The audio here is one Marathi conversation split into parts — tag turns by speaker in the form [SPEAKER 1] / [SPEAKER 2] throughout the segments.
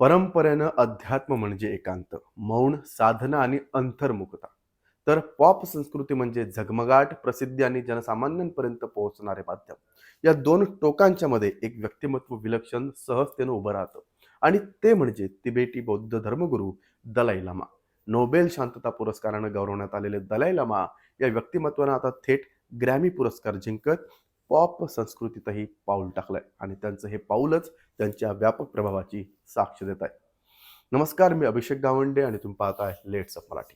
[SPEAKER 1] परंपरेनं अध्यात्म म्हणजे एकांत मौन साधना आणि अंतर्मुखता. तर पॉप संस्कृती म्हणजे झगमगाट प्रसिद्धी आणि जनसामान्यांपर्यंत पोहोचणारे माध्यम. या दोन टोकांच्या मध्ये एक व्यक्तिमत्व विलक्षण सहजतेनं उभं राहतं आणि ते म्हणजे तिबेटी बौद्ध धर्मगुरू दलाई लामा. नोबेल शांतता पुरस्कारानं गौरवण्यात आलेले दलाई लामा या व्यक्तिमत्वानं आता थेट ग्रॅमी पुरस्कार जिंकत पॉप संस्कृतीतही पाऊल टाकलंय आणि त्यांचं हे पाऊलच त्यांच्या व्यापक प्रभावाची साक्ष देत आहे. नमस्कार मी अभिषेक गावंडे आणि तुम्ही पाहताय लेट्स ऑफ मराठी.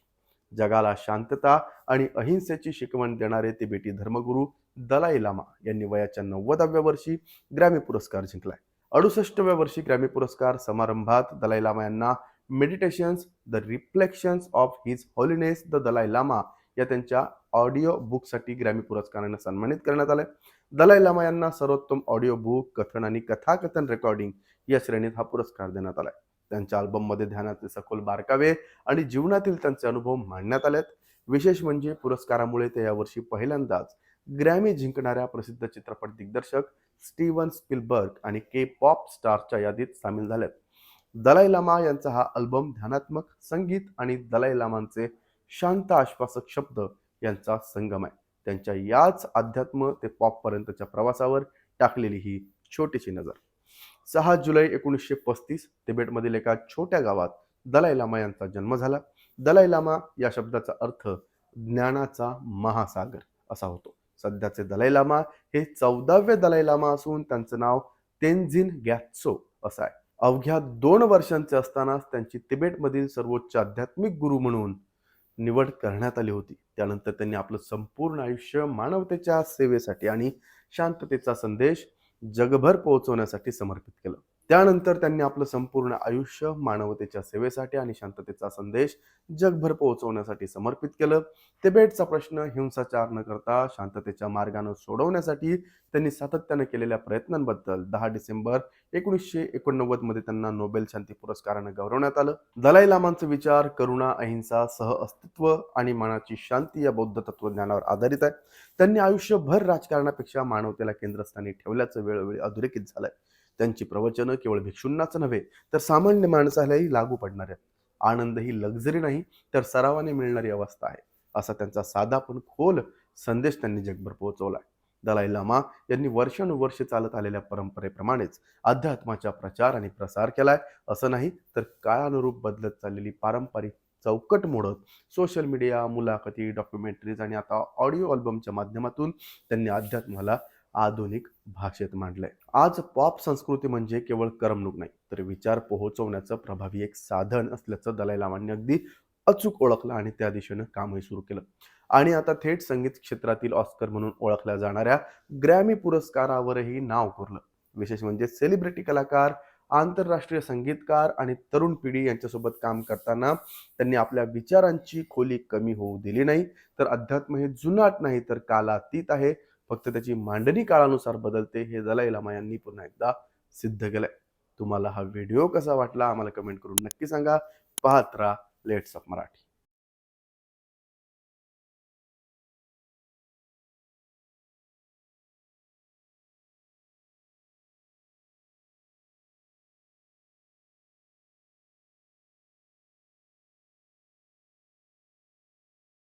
[SPEAKER 1] जगाला शांतता आणि अहिंसेची शिकवण देणारे तिबेटी धर्मगुरू दलाई लामा यांनी वयाच्या नव्वदाव्या वर्षी ग्रॅमी पुरस्कार जिंकलाय. अडुसष्टव्या वर्षी ग्रॅमी पुरस्कार समारंभात दलाई लामा यांना meditations the reflections of his holiness the Dalai Lama या त्यांच्या ऑडिओ बुकसाठी ग्रॅमी पुरस्काराने सन्मानित करण्यात आले दलाई लामा यांना सर्वोत्तम ऑडिओ बुक कथन आणि कथाकथन रेकॉर्डिंग या श्रेणीत हा पुरस्कार देण्यात आलाय. त्यांच्या अल्बममध्ये ध्यानाचे सखोल बारकावे आणि जीवनातील त्यांचे अनुभव मांडण्यात आलेत. विशेष म्हणजे पुरस्कारामुळे ते यावर्षी पहिल्यांदाच ग्रॅमी जिंकणाऱ्या प्रसिद्ध चित्रपट दिग्दर्शक स्टीवन स्पिलबर्ग आणि के पॉप स्टारच्या यादीत सामील झालेत. दलाई लामा यांचा हा अल्बम ध्यानात्मक संगीत आणि दलाई लामांचे शांत आश्वासक शब्द यांचा संगम आहे. त्यांच्या याच अध्यात्म ते पॉपपर्यंतच्या प्रवासावर टाकलेली ही छोटीशी नजर. सहा जुलै एकोणीसशे पस्तीस तिबेटमधील एका छोट्या गावात दलाई लामा यांचा जन्म झाला. दलाई लामा या शब्दाचा अर्थ ज्ञानाचा महासागर असा होतो. सध्याचे दलाई लामा हे चौदावे दलाई लामा असून त्यांचं नाव तेनझिन गॅत्सो असं आहे. अवघ्या दोन वर्षांचे असतानाच त्यांची तिबेटमधील सर्वोच्च आध्यात्मिक गुरु म्हणून निवड करण्यात आली होती. त्यानंतर त्यांनी आपलं संपूर्ण आयुष्य मानवतेच्या सेवेसाठी आणि शांततेचा संदेश जगभर पोहोचवण्यासाठी समर्पित केलं. त्यानंतर त्यांनी आपलं संपूर्ण आयुष्य मानवतेच्या सेवेसाठी आणि शांततेचा संदेश जगभर पोहोचवण्यासाठी समर्पित केलं. तिबेटचा प्रश्न हिंसाचार न करता शांततेच्या मार्गानं सोडवण्यासाठी त्यांनी सातत्यानं केलेल्या प्रयत्नांबद्दल दहा डिसेंबर एकोणीसशे एकोणनव्वदमध्ये त्यांना नोबेल शांती पुरस्कारानं गौरवण्यात आलं. दलाई लामांचे विचार करुणा अहिंसा सह अस्तित्व आणि मनाची शांती या बौद्ध तत्वज्ञानावर आधारित आहे. त्यांनी आयुष्यभर राजकारणापेक्षा मानवतेला केंद्रस्थानी ठेवल्याचं वेळोवेळी अधोरेखित झालंय. त्यांची प्रवचनं केवळ भिक्षूंनाच नव्हे तर सामान्य माणसालाही लागू पडणार आहेत आनंद ही लक्झरी नाही तर सरावाने मिळणारी अवस्था आहे असा त्यांचा साधा पण खोल संदेश त्यांनी जगभर पोहोचवलाय दलाई लामा यांनी वर्षानुवर्ष चालत आलेल्या परंपरेप्रमाणेच अध्यात्माचा प्रचार आणि प्रसार केलाय असं नाही तर काळानुरूप बदलत चाललेली पारंपरिक चौकट मोडत सोशल मीडिया मुलाखती डॉक्युमेंटरीज आणि आता ऑडिओ अल्बमच्या माध्यमातून त्यांनी अध्यात्माला आधुनिक भाषेत मांडलंय. आज पॉप संस्कृती म्हणजे केवळ करमणूक नाही तर विचार पोहोचवण्याचं प्रभावी एक साधन असल्याचं दलाई लामांनी अगदी अचूक ओळखलं आणि त्या दिशेनं कामही सुरू केलं. आणि आता थेट संगीत क्षेत्रातील ऑस्कर म्हणून ओळखल्या जाणाऱ्या ग्रॅमी पुरस्कारावरही नाव कोरलं. विशेष म्हणजे सेलिब्रिटी कलाकार आंतरराष्ट्रीय संगीतकार आणि तरुण पिढी यांच्यासोबत काम करताना त्यांनी आपल्या विचारांची खोली कमी होऊ दिली नाही तर अध्यात्म हे जुनाट नाही तर कालातीत आहे. फक्त त्याची मांडणी काळानुसार बदलते हे दलाई लामा यांनी पुन्हा एकदा सिद्ध केलंय. तुम्हाला हा व्हिडिओ कसा वाटला आम्हाला कमेंट करून नक्की सांगा. पाहत राहा लेट्स ऑफ मराठी.